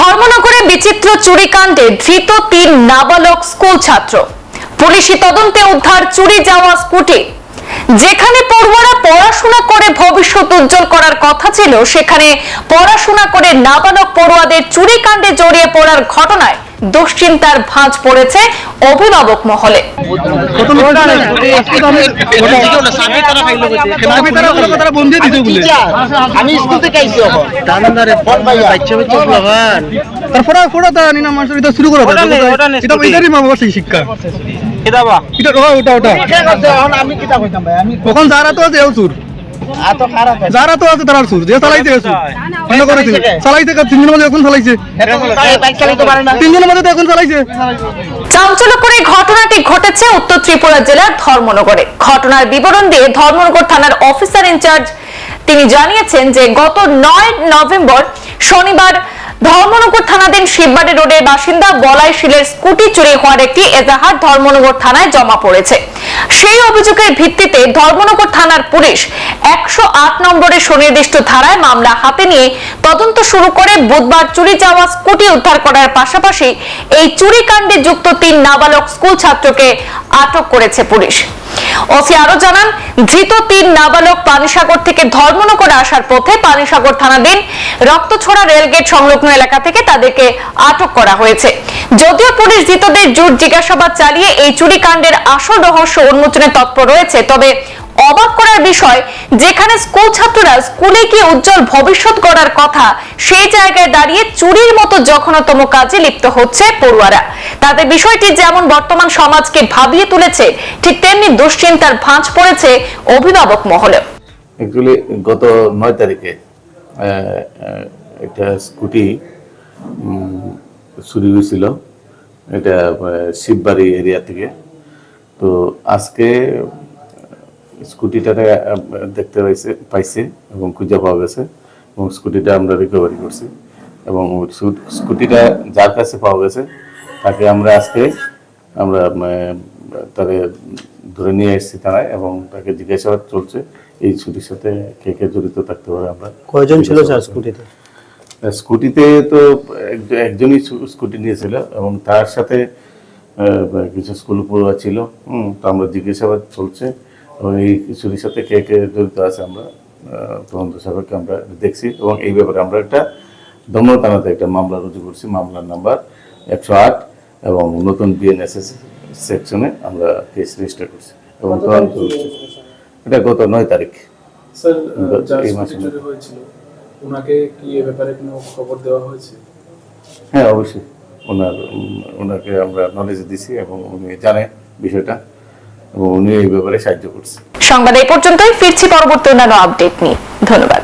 ধর্মনগরে বিচিত্র চুরিকাণ্ডে ধৃত তিন নাবালক স্কুল ছাত্র। পুলিশি তদন্তে উদ্ধার চুরি যাওয়া স্কুটি। যেখানে পড়ুয়ারা পড়াশোনা করে ভবিষ্যৎ উজ্জ্বল করার কথা ছিল, সেখানে পড়াশোনা করে নাবালক পড়ুয়াদের চুরিকাণ্ডে জড়িয়ে পড়ার ঘটনায় দুশ্চিন্তার ভাঁজ পড়েছে অভিভাবক মহলে। ওটা ওটা শিক্ষা এটা ও, ওটা ওটা আমি কিতা কইতাম ভাই? আমি ওখান যারা তো খারাপ যারা তো আছে তারা সুর যে চালাইছে এও সুর অন্য করেছে চালাইছে কা- তিনজনের মধ্যে এখন চালাইছে। তিনজনের মধ্যে তো এখন চালাইছে। চাঞ্চল্যকর এই ঘটনাটি ঘটেছে উত্তর ত্রিপুরা জেলার ধর্মনগরে। ঘটনার বিবরণ দিয়ে ধর্মনগর থানার অফিসার ইনচার্জ তিনি জানিয়েছেন যে গত নয় নভেম্বর শনিবার ধর্মনগর থানাধীন শিববাড়ি রোডের বাসিন্দা বলাই শিলের স্কুটি চুরি হওয়ার একটি এজাহার ধর্মনগর থানায় জমা পড়েছে। সেই অভিযোগের ভিত্তিতে ধর্মনগর থানার পুলিশ একশো আট নম্বরের সুনির্দিষ্ট ধারায় মামলা হাতে নিয়ে তদন্ত শুরু করে বুধবার চুরি যাওয়া স্কুটি উদ্ধার করার পাশাপাশি এই চুরি কাণ্ডে যুক্ত তিন নাবালক স্কুল ছাত্রকে আটক করেছে পুলিশ। ওসি আরও জানান, ধৃত তিন নাবালক পানিসাগর থেকে ধর্মনগরে আসার পথে পানিসাগর থানাধীন রক্তছড়া রেলগেট সংলগ্ন এলাকা থেকে তাদেরকে আটক করা হয়েছে। যদিও পুলিশ ধৃতদের জোর জিজ্ঞাসাবাদ চালিয়ে এই চুরি কাণ্ডের আসল রহস্য উন্মোচনে তৎপর রয়েছে, তবে অবাক করার বিষয়, যেখানে স্কুল ছাত্ররা স্কুলে গিয়ে উজ্জ্বল ভবিষ্যৎ গড়ার কথা, সেই জায়গায় দাঁড়িয়ে চুরির মতো জঘন্যতম কাজে লিপ্ত হচ্ছে পড়ুয়ারা। তাতে বিষয়টি যেমন বর্তমান সমাজকে ভাবিয়ে তুলেছে, ঠিক তেমনি দুশ্চিন্তার ভাঁজ পড়েছে অভিভাবক মহলে। অ্যাকচুয়ালি গত নয় তারিখে একটা স্কুটি চুরি হয়েছিল। এটা শিববাড়ি এরিয়া থেকে। তো আজকে স্কুটিটারে দেখতে পাইছে পাইছে এবং খুঁজে পাওয়া গেছে এবং স্কুটিটা আমরা রিকভারি করছি এবং স্কু- স্কুটিটা যার কাছে পাওয়া গেছে তাকে আমরা আজকে আমরা তাকে ধরে নিয়ে এসেছি থানায় এবং তাকে জিজ্ঞাসাবাদ চলছে এই ছুটির সাথে কে কে জড়িত থাকতে পারে আমরা কয়জন ছিল স্যার স্কুটিতে? স্কুটিতে তো এক- একজনই স্কুটি নিয়েছিল এবং তার সাথে কিছু স্কুল পড়ুয়া ছিল হুম তো আমরা জিজ্ঞাসাবাদ চলছে এবং এই কিছুর সাথে কে কে জড়িত আছে আমরা তদন্ত সাপেক্ষে আমরা দেখছি এবং এই ব্যাপারে আমরা একটা দমন থানাতে একটা মামলা রুজু করছি মামলার নাম্বার একশো আট এবং নতুন বিএনএসএস সেকশনে আমরা কেস রেজিস্টার করছি এবং তদন্ত করছি এটা গত নয় তারিখ। স্যার এই মাসে। ওনাকে কি এ ব্যাপারে কোনো খবর দেওয়া হয়েছে? হ্যাঁ অবশ্যই। ওনার ওনাকে আমরা নলেজ দিছি এবং উনি জানে বিষয়টা। এবং উনি এই ব্যাপারে সাহায্য করছে। সংবাদ এই পর্যন্তই, ফিরছি পরবর্তী অন্যান্য আপডেট নিয়ে। ধন্যবাদ।